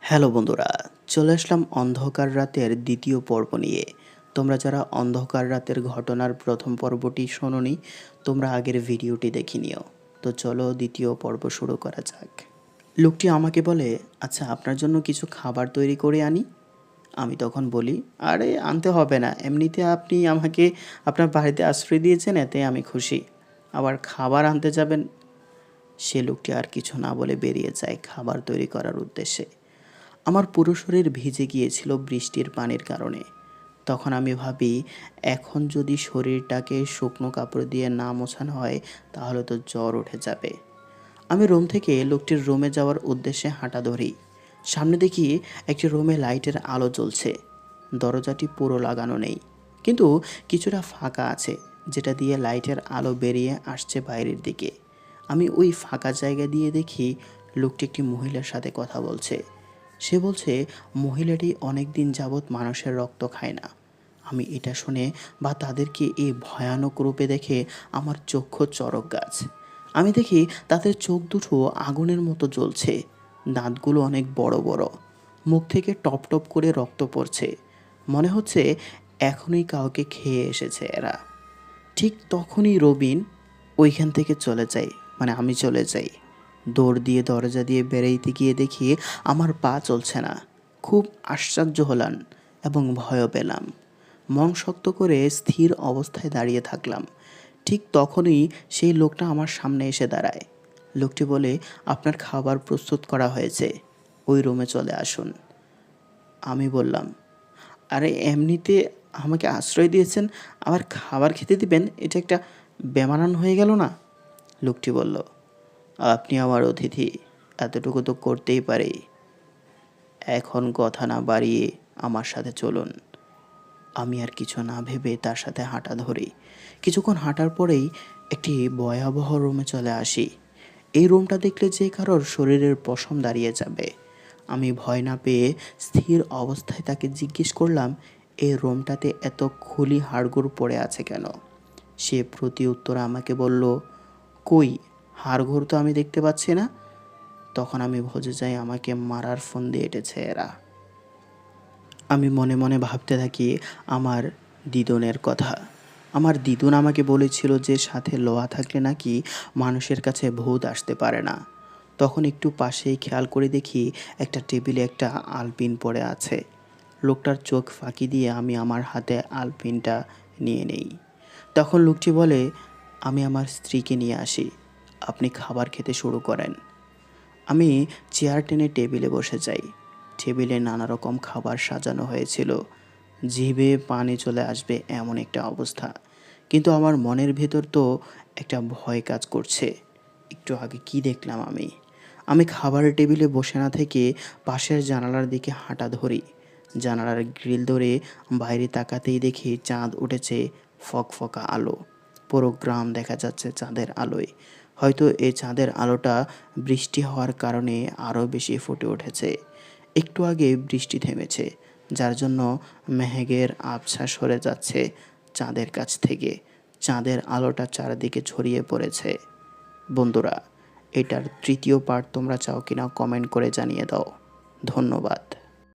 Hello বন্ধুরা, চলে আসলাম অন্ধকার রাতের দ্বিতীয় পর্ব নিয়ে। তোমরা যারা অন্ধকার রাতের ঘটনার প্রথম পর্বটি শোনোনি, তোমরা আগের ভিডিওটি দেখে নিও। তো চলো দ্বিতীয় পর্ব শুরু করা যাক। লোকটি আমাকে বলে আচ্ছা আপনার জন্য কিছু খাবার তৈরি করে আনি? আমি তখন বলি, আরে, আনতে হবে না। এমনিতে আপনি আমাকে আপনার বাড়িতে আশ্রয় দিয়েছেন, এতে আমি খুশি। আবার খাবার আনতে যাবেন সে লোকটি আর কিছু না বলে বেরিয়ে যায় খাবার তৈরি করার উদ্দেশ্যে। আমার পুরো শরীর ভিজে গিয়েছিল বৃষ্টির পানির কারণে। তখন আমি ভাবি, এখন যদি শরীরটাকে শুকনো কাপড় দিয়ে না মোছানো হয়, তাহলে তো জ্বর উঠে যাবে। আমি রুম থেকে লোকটির রুমে যাওয়ার উদ্দেশ্যে হাঁটা ধরি। সামনে দেখি একটি রুমে লাইটের আলো জ্বলছে। দরজাটি পুরো লাগানো নেই, কিন্তু কিছুটা ফাঁকা আছে, যেটা দিয়ে লাইটের আলো বেরিয়ে আসছে বাইরের দিকে। আমি ওই ফাঁকা জায়গা দিয়ে দেখি লোকটি একটি মহিলার সাথে কথা বলছে। সে বলছে, মহিলাটি অনেক দিন যাবৎ মানুষের রক্ত খায় না। আমি এটা শুনে বা তাদেরকে এই ভয়ানক রূপে দেখে আমার চক্ষু চরক গাছ। আমি দেখি তাদের চোখ দুটো আগুনের মতো জ্বলছে। দাঁতগুলো অনেক বড় বড়। মুখ থেকে টপ টপ করে রক্ত পড়ছে। মনে হচ্ছে এখনই কাউকে খেয়ে এসেছে এরা। ঠিক তখনই রবিন ওইখান থেকে চলে যায়। মানে আমি চলে যাই। দৌড় দিয়ে দরজা দিয়ে বেরাইতে গিয়ে দেখি আমার পা চলছে না। খুব আশ্চর্য হলাম এবং ভয়ও পেলাম। মন শক্ত করে স্থির অবস্থায় দাঁড়িয়ে থাকলাম। ঠিক তখনই সেই লোকটা আমার সামনে এসে দাঁড়ায়। লোকটি বলে, আপনার খাবার প্রস্তুত করা হয়েছে। ওই রুমে চলে আসুন। আমি বললাম, আরে, এমনিতে আমাকে আশ্রয় দিয়েছেন, আবার খাবার খেতে দিবেন? এটা একটা বেমানান হয়ে গেল না? লোকটি বলল, আপনি আমার অতিথি, এতটুকু তো করতেই পারি। এখন কথা না বাড়িয়ে আমার সাথে চলুন। আমি আর কিছু না ভেবে তার সাথে হাঁটা ধরি। কিছুক্ষণ হাঁটার পরেই একটি ভয়াবহ রুমে চলে আসি। এই রুমটা দেখলে যে কারোর শরীরের পশম দাঁড়িয়ে যাবে। আমি ভয় না পেয়ে স্থির অবস্থায় তাকে জিজ্ঞেস করলাম, এই রুমটাতে এত খুলি হাড়গোড় পড়ে আছে কেন? সে প্রতি উত্তরে আমাকে বলল কই? হাড়গোড় তো আমি দেখতে পাচ্ছি না। তখন আমি বুঝে যাই, আমাকে মারার ফোন দিয়ে এটেছে এরা। আমি মনে মনে ভাবতে থাকি, আমার দিদনের কথা। আমার দিদুন আমাকে বলেছিল যে, সাথে লোহা থাকলে নাকি মানুষের কাছে ভূত আসতে পারে না। তখন একটু পাশেই খেয়াল করে দেখি, একটা টেবিলে একটা আলপিন পড়ে আছে। লোকটার চোখ ফাঁকি দিয়ে আমি আমার হাতে আলপিনটা নিয়ে নেই। তখন লোকটি বলে আমি আমার স্ত্রীকে নিয়ে আসি। আপনি খাবার খেতে শুরু করেন। আমি চেয়ার টেনে টেবিলে বসে যাই। টেবিলে নানা রকম খাবার সাজানো হয়েছিল। জিভে পানি চলে আসবে এমন একটা অবস্থা। কিন্তু আমার মনের ভেতর তো একটা ভয় কাজ করছে। একটু আগে কি দেখলাম আমি? আমি খাবারের টেবিলে বসে না থেকে পাশের জানালার দিকে হাঁটা ধরি। জানালার গ্রিল ধরে বাইরে তাকাতেই দেখি চাঁদ উঠেছে ফকফকা আলো। পুরো গ্রাম দেখা যাচ্ছে চাঁদের আলোয়। হয়তো এই চাঁদের আলোটা বৃষ্টি হওয়ার কারণে আরও বেশি ফুটে উঠেছে। একটু আগে বৃষ্টি থেমেছে, যার জন্য মেহেগের আবছা সরে যাচ্ছে চাঁদের কাছ থেকে। চাঁদের আলোটা চারদিকে ছড়িয়ে পড়েছে। বন্ধুরা, এটার তৃতীয় পার্ট তোমরা চাও কিনা কমেন্ট করে জানিয়ে দাও। ধন্যবাদ।